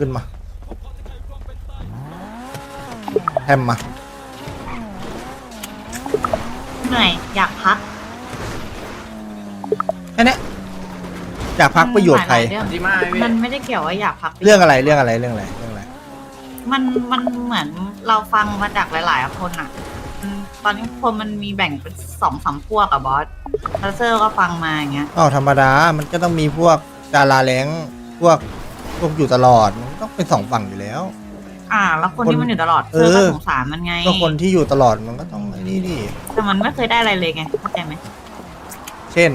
ขึ้นมาแฮมมา เหนื่อยอยากพักแค่เนี้ยอยากพักประโยชน์ใครหลาๆเองดีมากพี่มันไม่ได้เกี่ยวว่าอยากพักเรื่องอะไรเรื่องอะไรเรื่องอะไรเรื่องอะไร มันมันเหมือนเราฟังมาจากหลาย ๆ คนอะอืมตอนนี้คนมันมีแบ่งเป็นสองสามพวกอะบอสแล้วเซอร์ก็ฟังมาอย่างเงี้ยอ๋อธรรมดา มันก็ต้องมีพวกดาราแรงพวกพวกอยู่ตลอด มัน ต้องเป็นสองฝั่งอยู่แล้ว อ่า แล้วคนคนที่มันอยู่ตลอดเอเซอร์ก็อสงสารมันไงก็คนที่อยู่ตลอดมันก็ต้องไอ้นี่ดิแต่มันไม่เคยได้อะไรเลยไงเข้าใจไหมเช่น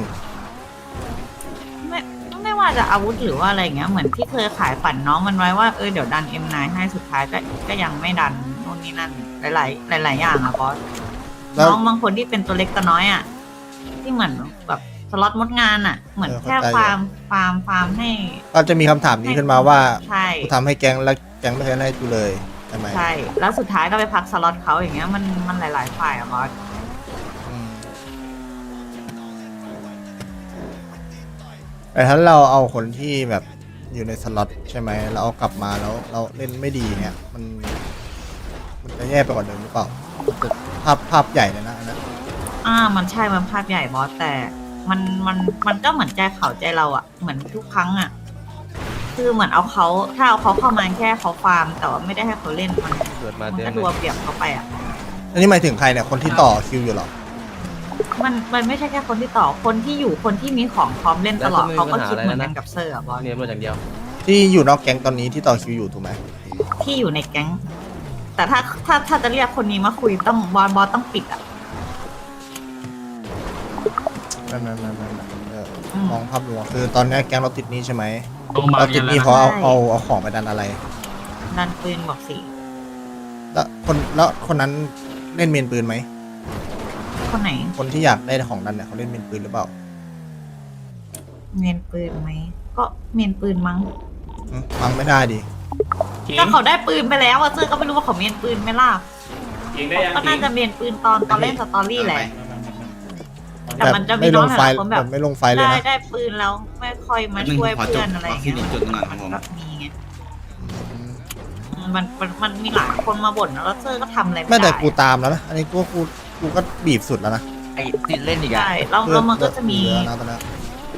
ไม่ไม่ว่าจะอาวุธหรือว่าอะไรอย่างเงี้ยเหมือนที่เคยขายฝันน้องมันไว้ว่าเออเดี๋ยวดัน M9 ให้สุดท้ายก็ก็ยังไม่ดันนู่นนี่นั่นหลาย ๆ หลาย ๆ อย่างอะบอสแล้ว น้องบางคนที่เป็นตัวเล็กตัวน้อยอะที่เหมือนแบบส ล็อตมดงานอะ เหมือนเออแค่เข้าใจ ฟาร์มฟาร์มฟาร์มให้ ก็จะมีคำถามนี้ขึ้นมาว่าใช่ กูทำให้แก๊งแล้วแก๊งไม่เคยให้กูเลยใช่ไหมใช่ แล้วสุดท้ายก็ไปพักสล็อตเขาอย่างเงี้ยมันมันหลายๆฝ่ายอะบอสอืมแต่ถ้าเราเอาคนที่แบบอยู่ในสล็อตใช่ไหมเราเอากลับมาแล้วเราเล่นไม่ดีเนี่ย มัน มันจะแย่ไปกว่าเดิมหรือเปล่ามันจะภาพภาพใหญ่เลยนะอันนั้น อ่า มันใช่มันภาพใหญ่บอสแต่ มันมันมันก็เหมือนใจเขาใจเราอะเหมือนทุกครั้งอะคือเหมือนเอาเขาถ้าเอาเขาเข้ามาแค่เขาฟาร์ม แต่ว่าไม่ได้ให้เขาเล่นมันเกิดมามันเดือนก็ดูเอาเปรียบเขาไปอะอันนี้หมายถึงใครเนี่ยคนที่ต่อคิวอยู่เหรอมันมันไม่ใช่แค่คนที่ต่อคนที่อยู่คนที่มีของพร้อมเล่นตลอดเขาก็คิดเหมือนกันกับเซอร์อะบอสเนียนมาอย่างเดียวที่อยู่นอกแก๊งตอนนี้ที่ต่อคิวอยู่ถูกไหมที่อยู่ในแก๊ง แต่ถ้าถ้าถ้าจะเรียกคนนี้มาคุยต้องบอสบอสต้องปิดอะ ไม่ไม่ไม่ไม่ไม่เออมองภาพรวมคือตอนนี้แก๊งเราติดหนี้ใช่ไหมโรงพยาบาลเราติดหนี้เพราะเอาเอาเอาของไปดันอะไรดันปืนบอกสี่แล้วคนแล้วคนนั้นเล่นเมนปืนไหม คนไหนคนที่อยากได้ของดันเนี่ยเขาเล่นเมนปืนหรือเปล่าเมนปืนไหมก็เมนปืนมั้งอืมฟังไม่ได้ดิเก่งก็เขาได้ปืนไปแล้วอะเจอก็ไม่รู้ว่าเขาเมนปืนไหมล่ะเก่งได้ยังก็น่าจะเมนปืนตอนตอนเล่นสตอรี่แหละ แต่แบบมันจะมีไม่ลงไฟน้องหลายคนแบบแบบไม่ลงไฟเลยได้นะ ได้ปืนแล้วไม่ค่อยมาช่วยเพื่อนอะไรอย่างเงี้ยจุดหน่อยครับผมก็มีไงอืมมันมันมันมีหลายคนมาบ่นแล้วเซอร์ก็ทำอะไรไม่ไม่แต่ได้กูตามแล้วนะ อันนี้กูกูกูก็บีบสุดแล้วนะไอ้ติดเล่นอีกอะ ใช่แล้วแล้วมันก็จะมี เหลือนะตอนนี้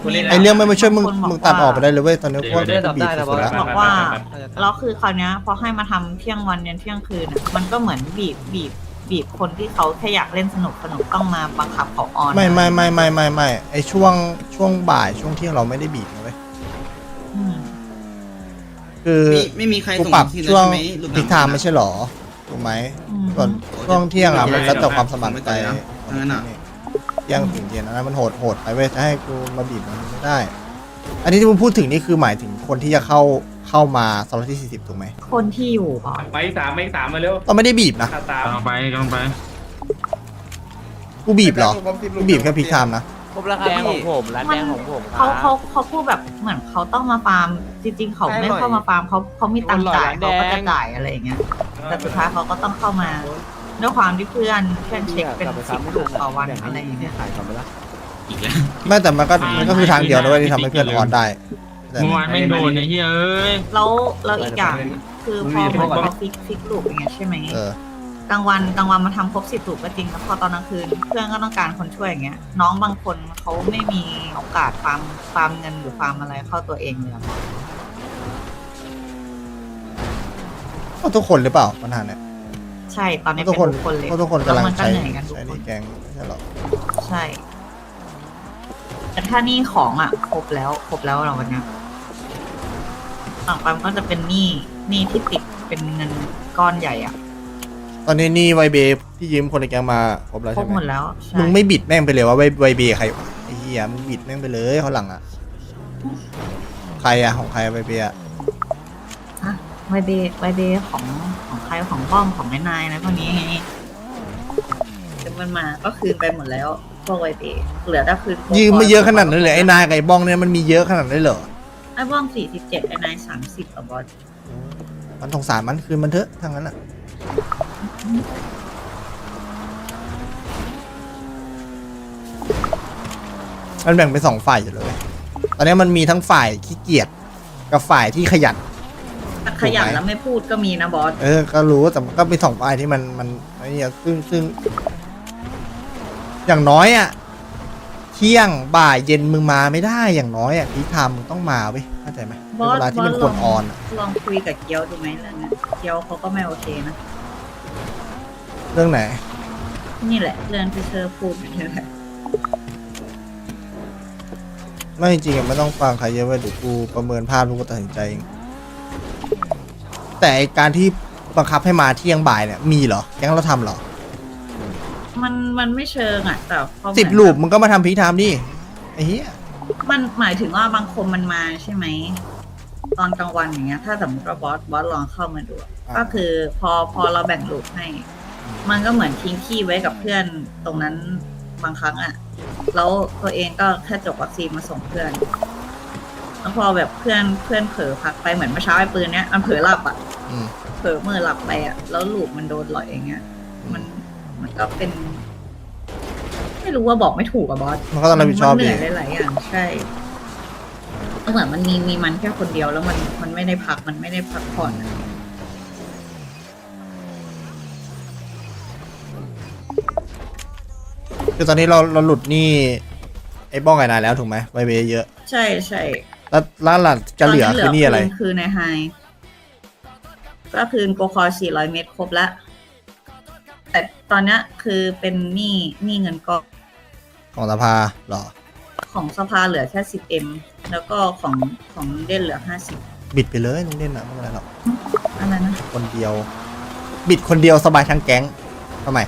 คนเล่นไอเรื่องไม่มาช่วยมึงคนบอกมึงตัดออกไปว่าได้เลยเว้ยตอนนี้กูว่าเดี๋ยวกูบีบได้นะสุดๆแล้วบบอกว่าน่าจะแล้วคือคราวเนี้ยพอให้มาทำเที่ยงวันยันเที่ยงคืนอะมันก็เหมือนบีบบีบ บีบคนที่เขาแค่อยากเล่นสนุกสนุกต้องมาบังคับเขาออนไม่ไม่ไม่ไม่ไม่ไม่ไอช่วงช่วงบ่ายช่วงเที่ยงเราไม่ได้บีบนะเว้ยอืมคือไม่ไม่มีใครกูส่งปรับที่ช่วงใไหมลูกทิศทางไม่ใช่หรอถูกไหมอืมส่วนช่วงเที่ยงอะมันแล้วแต่ความสมัครใจทั้งนั้นอะเที่ยงถึงเย็นอันนั้นมันโหดโหดไปเว้ยจะให้กูมาบีบมันไม่ได้ อันนี้ที่มึงพูดถึงนี่คือหมายถึงคนที่จะเข้า เข้ามาสล็อตที่40ถูกไหมคนที่อยู่ก่อนไปสามไปสามมาเร็วเราไม่ได้บีบนะตาตามกำลังไปกำลังไปกูบีบเหรอกูบีบแค่พิกไทม์นะครบแล้วครับแดงขอพี่งผมร้านแดงของผมคเขารับเขาเขาพูดแบบเหมือนเขาต้องมาฟาร์มจริง ๆ เขาไม่เข้ามาฟาร์มเขาเขามีตังค์จ่ายเขาก็จะจ่ายอะไรอย่างเงี้ยแต่สุดท้ายเขาก็ต้องเข้ามาด้วยความที่เพื่อนเพื่อนเช็คเป็นสิบลูกต่อวันอะไรอย่างเงี้ยขายก่อนไปละอีกแล้ว ไม่แต่มันก็มันก็คือทางเดียวนะเว้ยที่ทำให้เพื่อนออนได้ แต่เมื่อวานไม่งโดนไอ้เหี้ยเอ้ย แล้วแล้วอีกอย่างคือพอเหมือนเขาฟิกฟิกลูกอย่างเงี้ยใช่ไหมเออกลางวันกลางวันมาทำครบสิบลูกก็จริงแล้วพอตอนกลางคืนเพื่อนก็ต้องการคนช่วยอย่างเงี้ย น้องบางคนเขาไม่มีโอกาสฟาร์มฟาร์มเงินหรือฟาร์มอะไรเข้าตัวเองเลยอะก็ทุกคนหรือเปล่าปัญหาเนี่ยใช่ตอนนี้ทุเป็กคนนทุกคนเลยก็ทุกคนกำลังแวมันก็ใช้เหนื่อยกันทุกใช้คในนแกงไม่ใช่หรอ ใช่ แต่ถ้าหนี่ของอะครบแล้วครบแล้วเราวันเนี้ยต่างไปมันก็จะเป็นหนี้หนี้ที่ติดเป็นเงินก้อนใหญ่อะตอนนี้นี่ไวเบที่ยืมคนในแกงมาครบแล้วครใช่บไหมหมดแล้วใช่มึงไม่บิดแม่งไปเลยว่าไวไวเบใครวะไอ้เหี้ยมึงบิดแม่งไปเลยเขาหลังอะใครอะของใครไวเบอะอะไวเบไวเบของของใครของบ้องของนายนายนะพวกนี้ไงถึงมันมาก็คืนไปหมดแล้ว พวกไวเบเหลือแต่คืนพวกยืมไม่เยอะขนาดนั้นเลยไอ้นายกับไอ้บ้องเนี่ยมันมีเยอะขนาดนั้นเลยเหรอไอ้บ้องสี่สิบเจ็ดไอ้นายสามสิบกับบอสมันสงสารมันคืนมันเถอะทั้งนั้นอะมันแบ่งเป็นสองฝ่ายอยู่เลยเว้ยตอนนี้มันมีทั้งฝ่ายขี้เกียจกับฝ่ายที่ขยันขยันแล้วไม่พูดก็มีนะบอส เออ ก็รู้แต่มันก็มีสองฝ่ายที่มันมันไอ้เนี่ยซึ่งซึ่ง อย่างน้อยอะเที่ยงบ่ายเย็นมึงมาไม่ได้อย่างน้อยอะพีทามมึงต้องมาเว้ยเข้าใจไหมบอสเวลาที่มันบคอวสรลองออนอะลองคุยกับเกียวดูไหมเรื่องเนี้ยเกียวเขาก็ไม่โอเคนะ เรื่องไหน นี่แหละเรื่องที่เธอพูดนี่แหละไม่จริงๆอะไม่ต้องฟังใครเยอะเว้ยเดี๋ยวกูประเมินภาพแล้วกูตัดสินใจเองแต่ไอ้การที่บังคับให้มาเที่ยงบ่ายเนี่ยมีเหรอแก๊งเราทำเหรอ มันมันไม่เชิงอะแต่พอเหมือนสิบลูปมึงก็มาทำพีทามดิไอ้เหี้ยมันหมายถึงว่าบางคนมันมาใช่ไหม ตอนกลางวันอย่างเงี้ย ถ้าสมมติว่าบอสบอสลองเข้ามาดูอะก็คือพอพอเราแบ่งลูปให้ มันก็เหมือนทิ้งที่ไว้กับเพื่อนตรงนั้นบางครั้งอะ แล้วตัวเองก็แค่จบวัคซีนมาส่งเพื่อน แล้วพอแบบเพื่อนเพื่อนเผลอพักไปเหมือนเมื่อเช้าไอ้ปืนเนี้ยมันเผลอหลับอะ อืม เผลอมือหลับไปอะ แล้วลูกมันโดนหล่อยอย่างเงี้ย มัน มันก็เป็น ไม่รู้ว่าบอกไม่ถูกอะบอสมันก็ต้องรับผิดชอบมันเหดินื่อยหลายๆอย่างใช่ก็เหมือนมันมีมีมันแค่คนเดียวแล้วมันมันไม่ได้พักมันไม่ได้พักผ่อนอะคือตอนนี้เราเราหลุดหนี่ไอ้บ้องไอ้นายแล้วถูกไหมไวเบเยอะ ใช่ใช่แล้วร้านหลังจะเหลือคือนี่อะไรตคือในไฮก็คือโกคอร์400 เมตรครบแล้ว แต่ตอนเนี้ยคือเป็นหนี้หนี้เงินก็ของสภาเหรอ ของสภาเหลือแค่ 10M แล้วก็ของของเด่นเหลือ50บิดไปเลยลุงเด่นอะไม่เป็นไรหรอกอะไรนะคนเดียว บิดคนเดียวสบายทั้งแก๊งทำไม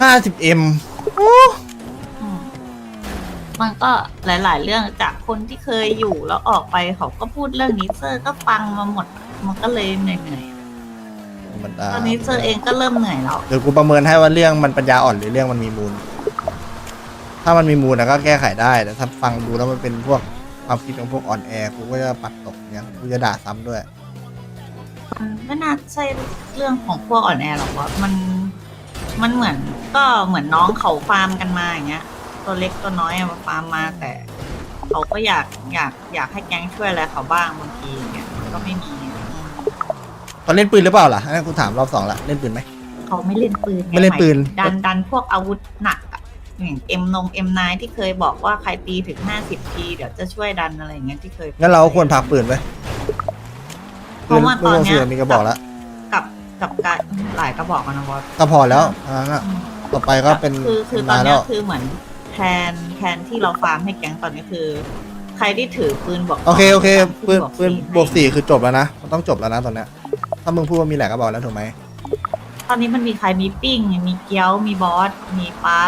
ห้าสิบเอ็มอืม มันก็หลาย ๆ เรื่องจากคนที่เคยอยู่แล้วออกไปเขาก็พูดเรื่องนี้เซอร์ก็ฟังมาหมด มันก็เลยเหนื่อยๆตอนนี้เซอร์เองก็เริ่มเหนื่อยแล้ว เดี๋ยวกูประเมินให้ว่าเรื่องมันปัญญาอ่อนหรือเรื่องมันมีมูล ถ้ามันมีมูลนะก็แก้ไขได้แต่ถ้าฟังดูแล้วมันเป็นพวกความคิดของพวกอ่อนแอกูก็จะปัดตกเนี่ยกูจะด่าซ้ำด้วยอืมไม่น่าใช่เรื่องของพวกอ่อนแอหรอกว่ามันมันเหมือนก็เหมือนน้องเขาฟาร์มกันมาอย่างเงี้ย ตัวเล็กตัวน้อยอะมาฟาร์มมาแต่ เขาก็อยากอยากอยากให้แก๊งช่วยอะไรเขาบ้างบางทีอย่างเงี้ยมันก็ไม่มีอืมตอนเล่นปืนหรือเปล่าล่ะอันนั้นกูถามรอบสองละเล่นปืนไหม เขาไม่เล่นปืนงไม่เล่นปืน หมายถึงดันดันพวกอาวุธหนักอะอย่างเอ็มนงเอ็มนที่เคยบอกว่าใครตีถึงห้าสิบทีเดี๋ยวจะช่วยดันอะไรอย่างเงี้ยที่เคยงั้นเราควรพักปืนไว้เพราะว่าตอนเนี้ยปืมีกระบอกแล้วกับกับการหลายกระบอกกันนะบอสก็พอแล้วอันนั้นอะต่อไปก็เป็นคือคือเป็นตอนนายเนี้แล้ยว คือเหมือน แทนแทนที่เราฟาร์มให้แก๊งตอนนี้คือ ใครที่ถือปืนบอกโอเคโอเคปืนบวกปืนสี่บวกสี่คือจบแล้วนะมันต้องจบแล้วนะตอนเนี้ยถ้ามึงพูดว่ามีแหลกกระบอกแล้วถูกไหมตอนนี้มันมีใครมีปิ้ง มีเกี๊ยวมีบอส มีป้า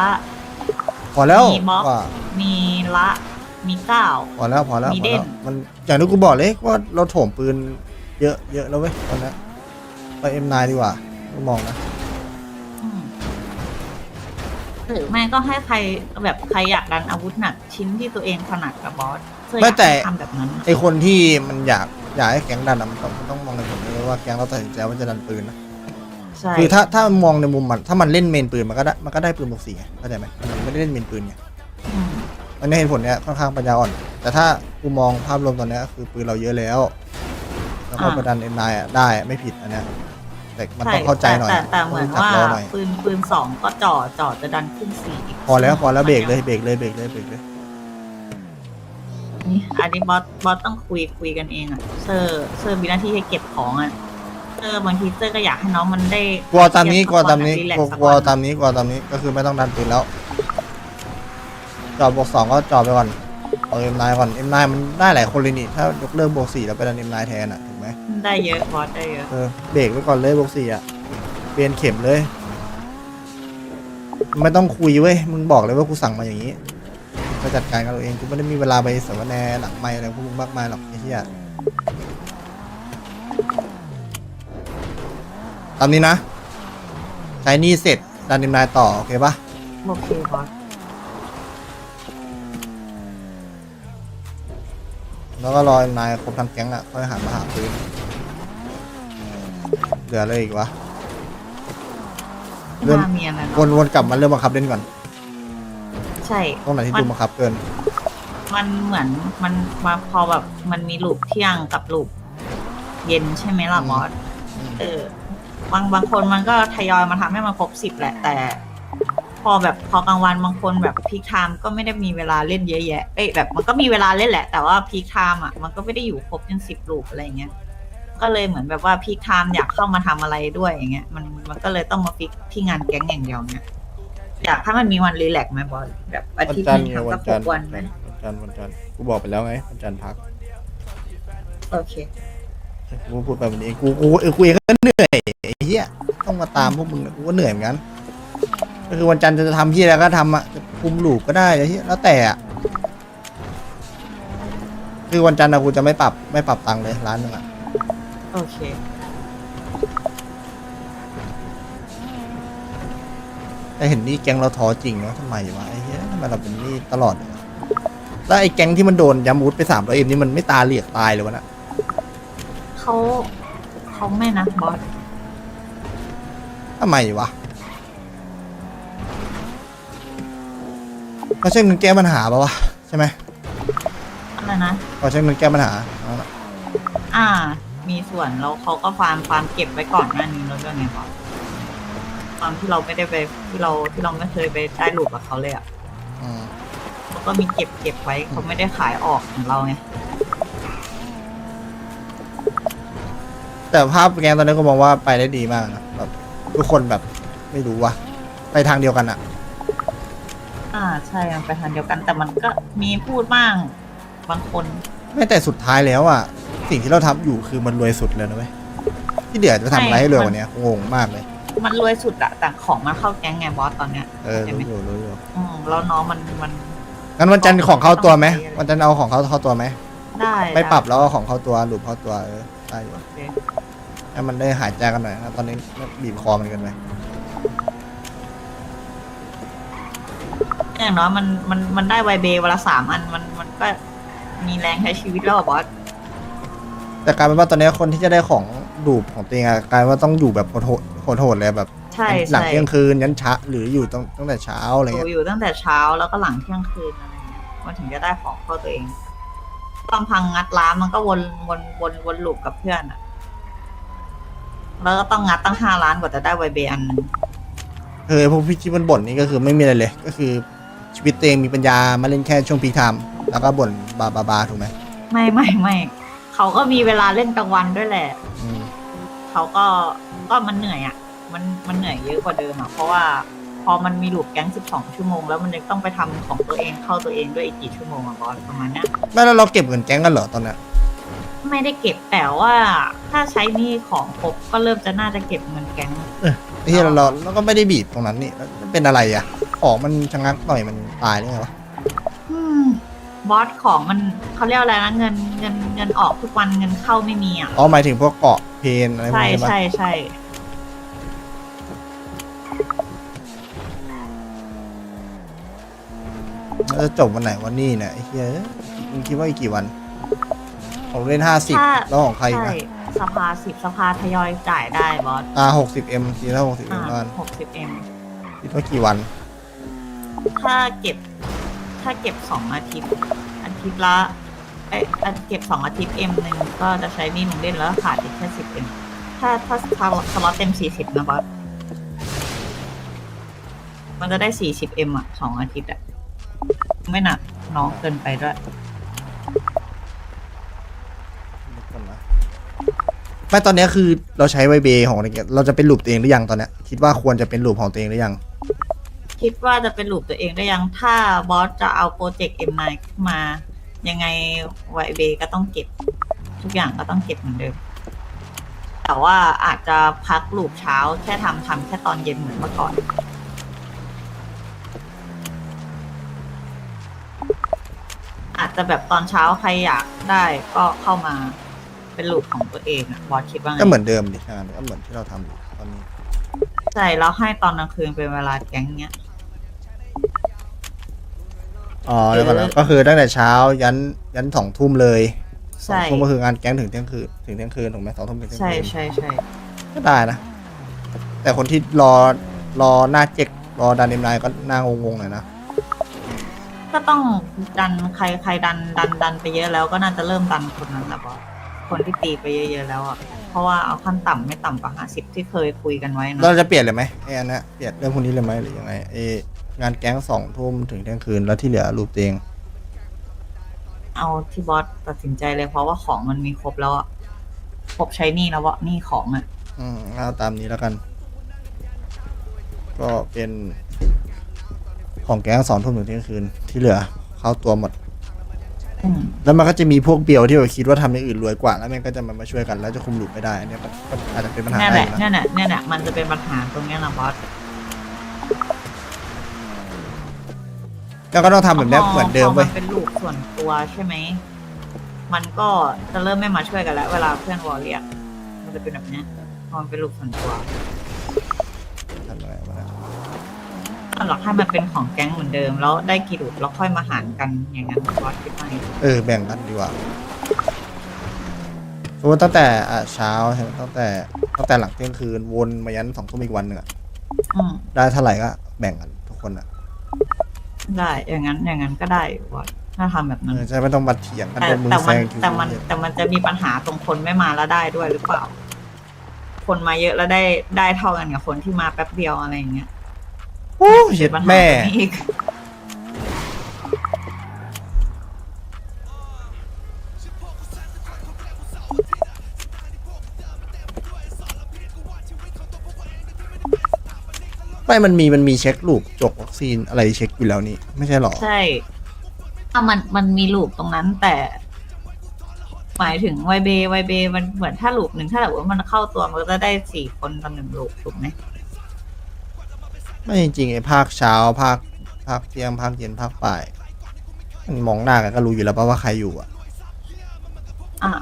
พอแล้วมีม็อบว่ามีละ มีก้าว พอแล้วพอแล้วมีพอเด่แล้วนมันอย่างที่กูบอกเลยว่าเราโถมปืนเยอะเยอะแล้วเว้ยตอนเนี้ยไปเอ็มนดีกว่ากูมองนะ หรือไม่ก็ให้ใครแบบใครอยากดันอาวุธหนักชิ้นที่ตัวเองถนัดกับบอสเพื่ออยากให้ทำแบบนั้นไอคนที่มันอยากอยากให้แก๊งดันอะมันต้องมันต้องมองในผลเลยว่าแก๊งเราตัดสินใจว่าจะดันปืนนะใช่คือถ้าถ้ามองในมุมมันถ้ามันเล่นเมนปืนมันก็ได้มันก็ได้ปืนบวกสี่ไงเข้าใจไหมมันไม่ได้เล่นเมนปืนไงอืมอันนี้เหตุผลเนี้ยค่อนข้างปัญญาอ่อน แต่ถ้ากูมองภาพรวมตอนเนี้ยคือปืนเราเยอะแล้ว แล้วก็อ่าไปดันเอ็นไนอะได้ไม่ผิดอันเนี้ย แต่มันใช่ต้องเข้าใจหน่อยแต่แต่แต่เหมือนต้งว่ารู้จักรอหน่อยปืนปืนสองก็จ่อจ่อจะดันขึ้นสี่กพอแล้วพอแล้วเบรกเลยเบรกเลยเบรกเลยเบรกเลยนี่อันนี้บอสบอสต้องคุยคุยกันเองอะเซอร์เซอร์มีหน้าที่ให้เก็บของอะเซอร์บางทีเซอร์ก็อยากให้น้องมันได้กลัวตามนี้กลัวตามนี้รีแลกลัวซ์สักลัววันตามนี้กลัวตามนี้ก็คือไม่ต้องดันปืนแล้ว จอดบวกสองก็จอดไปก่อนเอาเอ็มไนก่อนเอ็มไนมันได้หลายคนเลยนี่ถ้ายกเลิกบวกสี่แล้วไปดันเอ็มไนแทนอะถูก ไหมได้เยอะบอสได้เยอะ เออเบรกไว้ก่อนเลยบวกสี่อะเปลี่ยนเข็มเลย ไม่ต้องคุยเว้ยมึงบอกเลยว่ากูสั่งมาอย่างนี้ไปจัดการกับเราเองกูไม่ได้มีเวลาไปสวแนหลังไม่อะไรพวกมึงมากมายหรอกไอ้เหี้ยตามนี้นะใช้หนี่เสร็จดันดิมนายต่อ โอเคปะโอเคบอสแล้วก็รอดิมนายครบทั้งแก๊งอะค่อยหันมาหาปืนเห ลืออะไรอีกวะเริ่ไม่มน่ามีอะไรหรวอกนวนกลับมาเริ่มบังคับเล่นก่อนใช่ ตรงไหนที่มันดูบังคับเกิน มันเหมือนมันมาพอแบบมันมีลูปเที่ยงกับลูปเย็นใช่ไหมล่ะอืมบอสเออบางบางคนมันก็ทยอยมาทำให้มันครบสิบแหละแต่ พอแบบพอกลางวันบางคนแบบพีคไทม์ก็ไม่ได้มีเวลาเล่นเยอะแยะเอ้ยแบบมันก็มีเวลาเล่นแหละ แต่ว่าพีคไทม์อะมันก็ไม่ได้อยู่ครบจนสิบลูปอะไรเงี้ย ก็เลยเหมือนแบบว่าพีคไทม์อยากเข้ามาทำอะไรด้วยอย่างเงี้ยมันมันก็เลยต้องมาฟิกที่งานแก๊งอย่างเดียวเนี่ยอยากถ้ามันมีวันรีแลกซ์ไหมบอสแบบอาวันทิตย์จันหทนึร์งไงทำวัก็นครจันบทร์วันไปวันจันทร์วันจันทร์กูบอกไปแล้วไงวันจันทร์พักโอเค กูพูดไปวันนี้กูกูเออกูเองก็เหนื่อยไอ้เหี้ยต้องมาตามพวกมึงเนี่ยกูก็เหนื่อยเหมือนกันก็คือวันจันทร์จะทำที่อะไรก็ทำอะจะคุมลูกก็ได้ไอ้เหี้ยแล้วแต่อะคือวันจันทร์อะกูจะไม่ปรับไม่ปรับตังค์เลยร้านหนึงอะ โอเค แต่เห็นนี่แก๊งเราท้อจริงเนาะทำไมวะไอ้เหี้ยทำไมเราเป็นหนี่ตลอดเลยวะแล้วไอ้แก๊งที่มันโดนยำวุธไปสามร้อยเอ็มนี่มันไม่ตาเหลียกตายเลยวะน่ะเขาเขาไม่นะบอสทำไมวะเขาใช้เงินแก้ปัญหาปะวะใช่ไหมอะไรนะเขาใช้เงินแก้ปัญหาเอาล่ะอ่า มีส่วนแล้วเขาก็ฟาร์มฟาร์มเก็บไว้ก่อนหน้านี้แล้วด้วยไงบอสตอนที่เราไม่ได้ไปที่เราที่เราไม่เคยไปได้ลูกกับเขาเลยอะอืมเขาก็มีเก็บเก็บไว้เขาไม่ได้ขายออกของเราไงแต่ภาพแกงตอนนี้ก็มองว่าไปได้ดีมากนะแบบทุกคนแบบไม่รู้วะไปทางเดียวกันอะอ่าใช่มันไปทางเดียวกันแต่มันก็มีพูดบ้างบางคน ไม่แต่สุดท้ายแล้วอะ สิ่งที่เราทำอยู่คือมันรวยสุดเลยนะเว้ยที่เดี๋ยวจะทำอะไรให้รวยกว่านี้งงมากเลย มันรวยสุดอะแต่ของมันเข้าแก๊งไงบอสตอนเนี้ยเออใช่ไหมรู้อยู่รู้อยู่อืมแล้วน้องมันมันงั้นวันจันทร์ของเข้าตัวไหมวันจันทร์เอาของเข้าเข้าตัวไหมได้ไม่ด้ปรับแล้วเอาของเข้าตัวหลุดเข้าตัวเออได้อยู่โอเคให้มันได้หายใจกันหน่อยนะตอนนี้บีบคอมันกันไปอย่างน้อยมันมันมันได้ไวเบย์วันละสามอันมันมันก็มีแรงใช้ชีวิตแล้วอะบอส แต่กลายเป็นว่าตอนนี้คนที่จะได้ของดูบของตัวเองอะกลายเป็นว่าต้องอยู่แบบโหดๆโหดๆเลยแบบใช่หลังใช่เที่ยงคืนยันเช้าหรืออยู่ตั้งตั้งแต่เช้าอะไรอเงี้ยู่ยอยู่ตั้งแต่เช้าแล้วก็หลังเที่ยงคืนอะไรเงี้ยมันถึงจะได้ของเข้าตัวเองลำพังงัดร้านมันก็วนวนวนวนลูปกับเพื่อนอะแล้วก็ต้องงัดตั้งห้าล้านกว่าจะได้ไวเบย์อันหนึงเออพวกพี่ที่มันบ่นนี่ก็คือไม่มีอะไรเลย ก็คือชีวิตตัวเองมีปัญญามาเล่นแค่ช่วงพีคไทม์แล้วก็บ่นบาบาบาถูกไหมไม่ไม่ไม่ เขาก็มีเวลาเล่นกลางวันด้วยแหละ อืมเขาก็ก็มันเหนื่อยอะ มันมันเหนื่อยเยอะกว่าเดิมอะ เพราะว่าพอมันมีลูกแก๊ง 12 ชั่วโมง แล้วมันยังต้องไปทำของตัวเองเข้าตัวเองด้วยอีกกี่ชั่วโมงอะบอสประมาณเนี้ยไม่แล้วเราเก็บเงินแก๊งกันเหรอตอนเนี้ยไม่ได้เก็บแต่ว่าถ้าใช้หนี้ของครบก็เริ่มจะน่าจะเก็บเงินแก๊ง ไอ้ที่เราเราเราก็ไม่ได้บีบตรงนั้นนี่แล้วมันเป็นอะไรอะ ของมันชะงักหน่อยมันตายได้ไงวะอืม บอสของมันเขาเรียกอะไรนะเงินเงินเงินออกทุกวันเงินเข้าไม่มีอะอ๋อหมายถึงพวกเกาะเพนอะไรพวกใช่นี้ใช่ปะใช่ใช่แล้วจะจบวันไหนวันนี้เนี่ยไอ้เหี้ยมึงคิดว่าอีกกี่วัน ผมเล่นห้าสิบถ้าแล้วของใครอีกใช่นะสภาสิบสภาทยอยจ่ายได้บอสอ่าหกสิบเอ็มทีละหกสิบเอ็อ่ามแล้วกันหกสิบเอ็มคิดว่ากี่วัน ถ้าเก็บ ถ้าเก็บสองอาทิตย์ อาทิตย์ละเอ้ยอันเก็บสองอาทิตย์เอ็มหนึ่งก็จะใช้หนี่ลงเล่นแล้วขาดอีกแค่สิบเอ็มถ้าถ้าถ้าสล็อตเต็มสี่สิบนะบอสมันจะได้สี่สิบเอ็มอะสองอาทิตย์อะไม่หนักน้องเกินไปด้วยไม่ตอนเนี้ยคือเราใช้ไวเบของอะไรเงี้ยเราจะเป็นลูปตัวเองหรือยังตอนเนี้ยคิดว่าควรจะเป็นลูปของตัวเองหรือยัง คิดว่าจะเป็นลูปตัวเองได้ยังถ้าบอสจะเอาโปรเจกต์ M9 ขึ้นมา ยังไงไวเบก็ต้องเก็บ ทุกอย่างก็ต้องเก็บเหมือนเดิม แต่ว่าอาจจะพักลูปเช้าแค่ทำทำแค่ตอนเย็นเหมือนเมื่อก่อน อาจจะแบบตอนเช้าใครอยากได้ก็เข้ามาเป็นลูปของตัวเองอะบอสคิดว่าไง ก็เหมือนเดิมดิอ่าก็เหมือนที่เราทำอยู่ตอนนี้ ใช่แล้วให้ตอนกลางคืนเป็นเวลาแก๊งเนี้ย อ๋อแล้วก่อนนะก็คือตั้งแต่เช้ายันยันสองทุ่มเลยสองใช่ทุ่มก็คืองานแก๊งถึงเที่ยงคืนถึงเที่ยงคืนถูกไหมสองทุ่มถึงเที่ยงใช่คืนใช่ใช่ก็ได้นะ แต่คนที่รอรอหน้าเจ็กรอดันเอ็มไนก็หน้างงๆหน่อยนะก็ต้องดันใครใครดันดันดันไปเยอะแล้วก็น่าจะเริ่มดันคนนั้นแหละบอสคนที่ตีไปเยอะๆแล้วอะเพราะว่าเอาขั้นต่ำไม่ต่ำกว่าห้าสิบที่เคยคุยกันไว้นะเราจะเปลี่ยนเลยไหมไอ้อันเนี้ยเปลี่ยนเรื่องพวกนี้เลยไหมหรือยังไงไอ งานแก๊งสองทุ่มถึงเที่ยงคืนแล้วที่เหลือรูปเตียงเอาที่บอสตัดสินใจเลยเพราะว่าของมันมีครบแล้วอะครบใช้หนี่แล้ววะหนี่ของอะอืมเอาตามนี้แล้วกัน ก็เป็นของแก๊งสองทุ่มถึงเที่ยงคืน ที่เหลือเข้าตัวหมด อืมแล้วมันก็จะมีพวกเบียวที่แบบคิดว่าทำอย่างอื่นรวยกว่า แล้วมันก็จะมามาช่วยกันแล้วจะคุมหลุมไม่ได้อันเนี้ยก็ก็อาจจะเป็นปัญหานั่นได้แหละนะนั่นแหละนั่นแหละมันจะเป็นปัญหาตรงเนี้ยนะบอส ก็ก็ต้องทำแบบเนี้ยพเหมือนเดิมพเว้ยมันเป็นลูกส่วนตัวใช่ไหม มันก็จะเริ่มไม่มาช่วยกันแล้ว เวลาเพื่อนวอลเรียกมันจะเป็นแบบเนี้ยพอมันเป็นลูกส่วนตัวทำยังไงวะเนี่ยหรอกให้มันเป็นของแก๊งเหมือนเดิม แล้วได้กี่ลูกแล้วค่อยมาหารกันอย่างนั้นบอสคิดว่าไงเออ แบ่งกันดีกว่าสมมติตั้งแต่อะเช้าใช่ไหมตั้งแต่ตั้งแต่หลังเที่ยงคืนวนมายันสองทุ่มอีกวันหนึ่งอะอืมได้เท่าไหร่ก็แบ่งกันทุกคนอะ ได้อย่างนั้นอย่างนั้นก็ได้บอสถ้าทำแบบเอนั้นอจะไม่ต้องมาเถียงกันแต่ว่ามึงแต่แซมันงคิวแต่มันเยอะแต่มันจะมีปัญหาตรงคนไม่มาแล้วได้ด้วยหรือเปล่า คนมาเยอะแล้วได้ได้เท่ากันกับคนที่มาแป๊บเดียวอะไรอย่างเงี้ยโอ้เห็ดปัญหาแม่ ตรงนี้อีก ไม่มันมีมันมีเช็คลูกจกวัคซีนอะไรเช็คอยู่แล้วนี่ ไม่ใช่หรอ ใช่ถ้ามันมันมีลูปตรงนั้นแต่ หมายถึงไวเบไวเบมันเหมือนถ้าลูปหนึ่งถ้าแบบว่ามันเข้าตัวมันก็จะได้สี่คนต่อหนึ่งลูปถูกไหมไม่จริงๆไอ้ภาคเช้าภาคภาคเที่ยงภาคเย็นภาคบ่ายมันมองหน้ากันก็รู้อยู่แล้วป่ะว่าใครอยู่อะอะ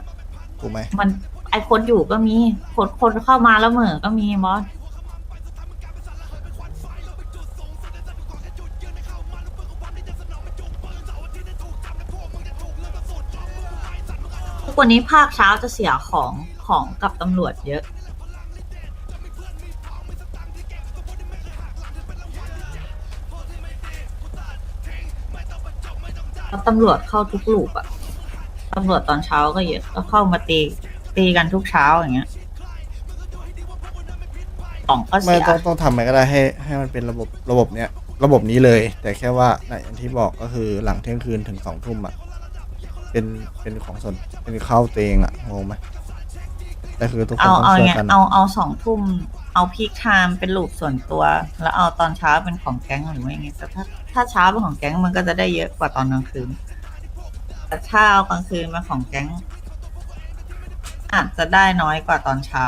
ถูกไหมมันไอคนอยู่ก็มีคนคนเข้ามาแล้วเหม่อก็มีบอส วันนี้ภาคเช้าจะเสียของของกับตำรวจเยอะ ตำรวจเข้าทุกลูกอะตำรวจตอนเช้าก็เยอะก็เข้ามาตีตีกันทุกเช้าอย่างเงี้ยของก็ไม่เสีย ต้องต้องทำอะไรก็ได้ให้ให้มันเป็นระบบระบบเนี้ยระบบนี้เลย แต่แค่ว่าในอย่างที่บอกก็คือหลังเที่ยงคืนถึงสองทุ่มอะ เป็นเป็นของส่วนเป็นเข้าเตวเองอะงงไหมแต่คือทุกคนเอาต้องเอาช่วยเงี้ยกันเอาเอาสองทุ่มเอาพีคไทม์เป็นลูกส่วนตัว แล้วเอาตอนเช้าเป็นของแก๊งหรือว่าอย่างเงี้ยแต่ถ้าถ้าเช้าเป็นของแก๊งมันก็จะได้เยอะกว่าตอนกลางคืนแต่ถ้าเอากลางคืนมาของแก๊ง อาจจะได้น้อยกว่าตอนเช้า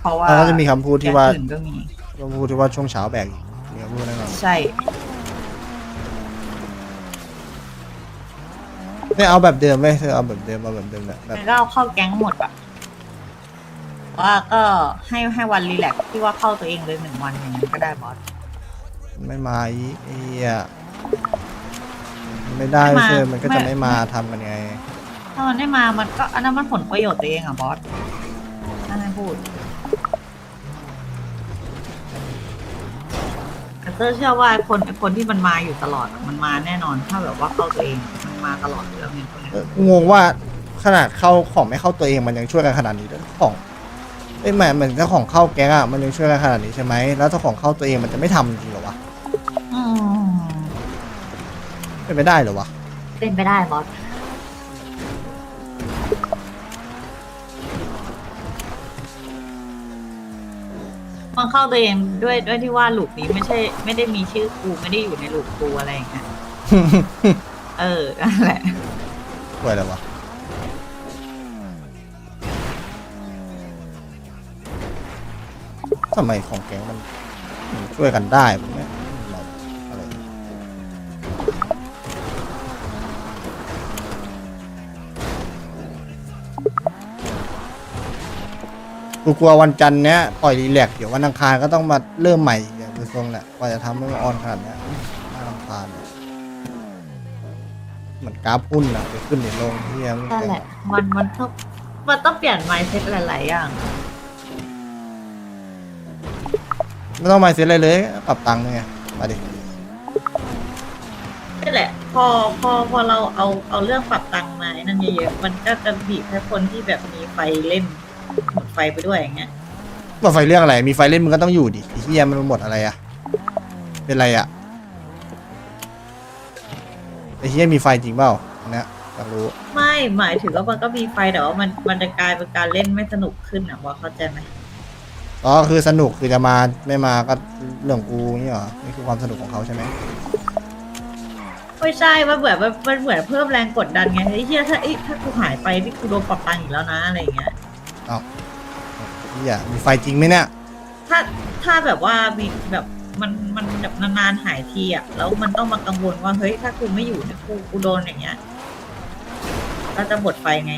เพราะว่าแล้วก็จะมีคำพูดที่ว่าแก๊งอื่นก็มีคำพูดที่ว่าช่วงเช้าแบกอีกมีคำพูดแน่นอน ใช่ เนี่ยเอาแบบเดิมไหมเธอเอาแบบเดิมเอาแบบเดิมแหละแบบแล้วก็เอาเข้าแก๊งหมดอะว่าก็ให้ให้วันรีแลกซ์ที่ว่าเข้าตัวเองเลยหนึ่งวันอย่างนี้ก็ได้บอสไม่มาอีกไอ้เหี้ยไม่ได้ไม่มาเชื่อมันก็จะไม่ไม่มาทำกันไง ถ้ามันไม่มามันก็อันนั้นมันผลประโยชน์ตัวเองอะบอสนั่นให้พูดแต่เตอร์เชื่อว่าไอ้คนไอ้คนที่มันมาอยู่ตลอดอะมันมาแน่นอนถ้าแบบว่าเข้าตัวเองมัน มาตลอดอยู่แล้วเนี่ยคนเนี้ยเอองงว่าขนาดเข้าของไม่เข้าตัวเองมันยังช่วยกันขนาดนี้เลยของเอ้ยแหมเหมือนเจ้าของเข้าแก๊งอะมันยังช่วยกันขนาดนี้ใช่ไหมแล้วเจ้าของเข้าตัวเองมันจะไม่ทำจริงเหรอวะอืมเป็นไปได้เหรอวะเป็นไปได้บอสมันเข้าตัวเองด้วยด้วยที่ว่าลูกนี้ไม่ใช่ ไม่ได้มีชื่อกูไม่ได้อยู่ในลูกกูอะไรอย่างเงี้ย เออนั่นแหละช่วยอะไรวะทำไมของแก๊งมันมันช่วยกันได้ผมเนี่ยเราอะไรกูกลัววันจันทร์เนี้ยปล่อยรีแลกซ์เดี๋ยววันอังคารก็ต้องมาเริ่มใหม่อีกอย่างดูทรงแหละกว่าจะทำให้มันออนขนาดเนี้ยน่ารำคาญอะ เหมือนกราฟหุ้นอะไปขึ้นในลงที่ยังนั่นแหละ มันมันต้องมันต้องเปลี่ยน mindset หลาย ๆ อย่าง ไม่ต้องมาเสียอะไรเลยปรับตังค์ไงมาดินี่แหละ พอพอพอเราเอาเอาเรื่องปรับตังค์มาไอ้นั่นเยอะๆมันก็จะบีบให้คนที่แบบมีไฟเล่นหมดไฟไปด้วยอย่างเงี้ยหมดไฟเรื่องอะไร มีไฟเล่นมึงก็ต้องอยู่ดิไอ้เฮียมันหมดอะไรอะเป็นไรอะ ไอ้เฮียมีไฟจริงเปล่าอันเนี้ยอยากรู้ ไม่หมายถึงว่ามันก็มีไฟแต่ว่ามันมันจะกลายเป็นการเล่นไม่สนุกขึ้นอะบอสเข้าใจไหมอ๋อคือสนุกคือจะมาไม่มาก็เรื่องกูนี่เหรอนี่คือความสนุกของเขาใช่ไหมไม่ใช่มันเหมือนมันมันเหมือนเพิ่มแรงกดดันไงไอ้เหี้ยถ้าไอ้ยถ้ากูหายไปนี่กูโดนปรับตังค์อีกแล้วนะอะไรอย่างเงี้ยเฮียมีไฟจริงไหมเนี่ยถ้าถ้าแบบว่ามีแบบ มันมันแบบนานๆหายทีอะแล้วมันต้องมากังวลว่าเฮ้ยถ้ากูไม่อยู่เนี่ยกูกูโดนอย่างเงี้ยก็จะหมดไฟไง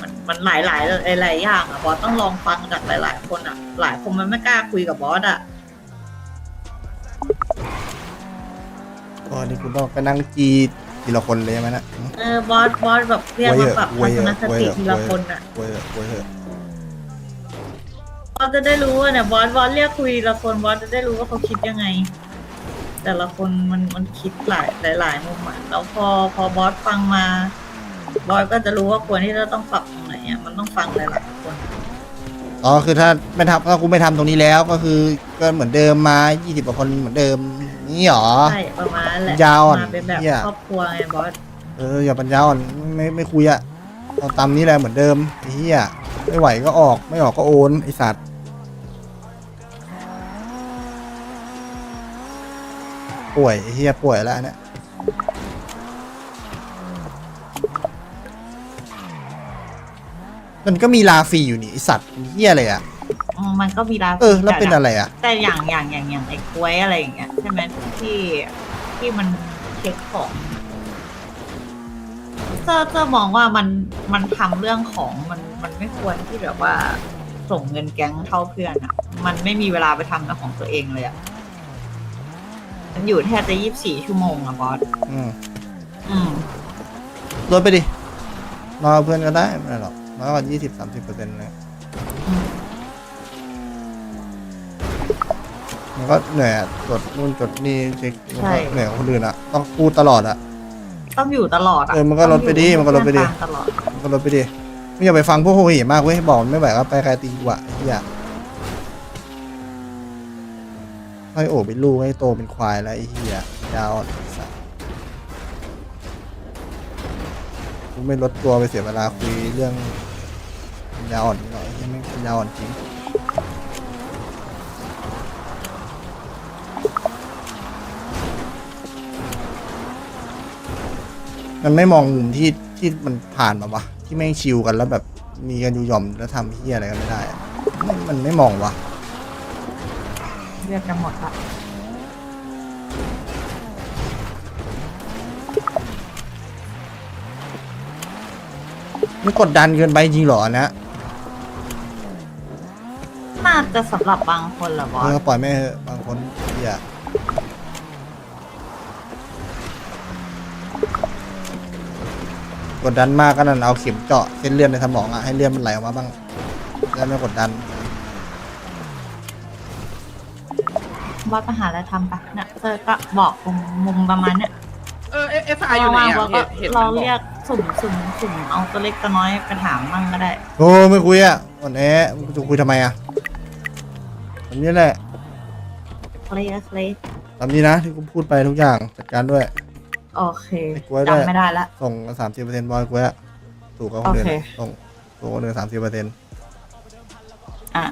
มันมันหลายหลายหลายหลายอย่างอะบอสต้องลองฟังจากหลาย ๆ คนอะ หลายคนมันไม่กล้าคุยกับบอสอะอ๋อนี่กูต้องไปนั่งจีทีละคนเลยใช่ไหมนะเออบอสบอสแบบเรียกมาปรับเว้ทัยศนคติทีละคนอะโวยเถอะโวยเถอะบ อสจะได้รู้ว่าเนี่ยบอสบอสเรียกคุยทีละคนบอสจะได้รู้ว่าเขาคิดยังไง แต่ละคนมันมันคิดหลายหลายหลายมุมอะแล้วพอพอบอสฟังมา บอสก็จะรู้ว่าควรที่จะต้องปรับตรงไหนอะมันต้องฟังหลายๆคน อ๋อคือถ้าไม่ทำถ้ากูไม่ทำตรงนี้แล้วก็คือก็เหมือนเดิมมา20กว่าคนเหมือนเดิมนี่หรอ ใช่ประมาณนั้นแหละยาวอะมาเป็นแบบเหี้ย ครอบครัวไงบอสเอออย่าปัญญาอ่อนไม่ไม่คุยอะเอาตามนี้แหละเหมือนเดิมไอ้เหี้ยไม่ไหวก็ออกไม่ออกก็โอนไอสัตว์ ป่วยไอ้เหี้ยป่วยแล้วเนี่ยมันก็มีลาฟรีอยู่นี่ไอสัตว์เป็นเหี้ยอะไรอะอืมมันก็มีราเออ แล้วเป็นอะไรอะแต่อย่างอย่างอย่างอย่างไอ้กล้วยอะไรอย่างเงี้ยใช่ไหมที่ที่มันเช็คของเจอเจอมองว่ามันมันทำเรื่องของมันมันไม่ควรที่แบบว่าส่งเงินแก๊งเท่าเพื่อนอะมันไม่มีเวลาไปทำแต่ของตัวเองเลยอะ มันอยู่แทบจะยี่สิบสี่ชั่วโมงอะบอส อืมอืม ลดไปดินอนกับเพื่อนก็ได้ไม่เป็นไรหรอกน้อยกว่ายี่สิบสามสิบเปอร์เซ็นต์เลยอืมมันก็เหนื่อยอะจดนู่นจดนี่เช็คมันก็เหนื่อยกว่าคนอื่นอะต้องพูดตลอดอะ ต้องอยู่ตลอดอะเออมันก็ลดไปดิต้องอยู่มันก็ลดไปดิ เพื่อนตามตลอดมันก็ลดไปดิไม่อย่าไปฟังพวกโหยมากเว้ยบอกมันไม่ไหวก็ไปใครตีกูอะไอ้เหี้ย ให้โอบเป็นลูกให้โตเป็นควายแล้วไอ้เหี้ยยาวอ่อนสัสกูไม่ลดตัวไปเสียเวลาคุยเรื่องปัญญาอ่อนนี่หรอกไอ้เหี้ยไม่งปัญญาอ่อนจริงมันไม่มองมุมที่ที่มันผ่านมาวะที่แม่งชิลกันแล้วแบบมีกันอยู่หย่อมแล้วทำเฮี้ยอะไรกันไม่ได้อะมันมันไม่มองวะ เรียกจะหมดละไม่กดดันเกินไปจริงเหรออันเนะน่าจะสำหรับบางคนเหรอบอเอสอปล่อยไม่งเถอะบางคนเฮียกดดันมากก็นั่นเอาเข็มเจาะเส้นเลือดในสมองอะให้เลือดมันไหลออกมาบ้างแล้วไม่กดดัน บอสไปหาอะไรทำปะเนี่ยเธอก็บอกมุมมุมประมาณเนี้ยเออเอสไออยู่ไหนว่างๆอะบอสก็เห็นเราเรียกสุ่มสุ่มสุ่มเอาตัวเล็กตัวน้อยไปถามมั่งก็ได้โอ้ไม่คุยอะอ่อนแอมึงจะคุยทำไมอะแบบนี้แหละเคลสเคลสตามนี้นะที่กูพูดไปทุกอย่างจัดการด้วย โอเคไอ้กล้วยด้วยจำไม่ได้ละส่งสามสิบเปอร์เซ็นต์บอยกูอะถูกกับคนอื่นโอเคส่งถูกกับคนอื่นสามสิบเปอร์เซ็นต์อะ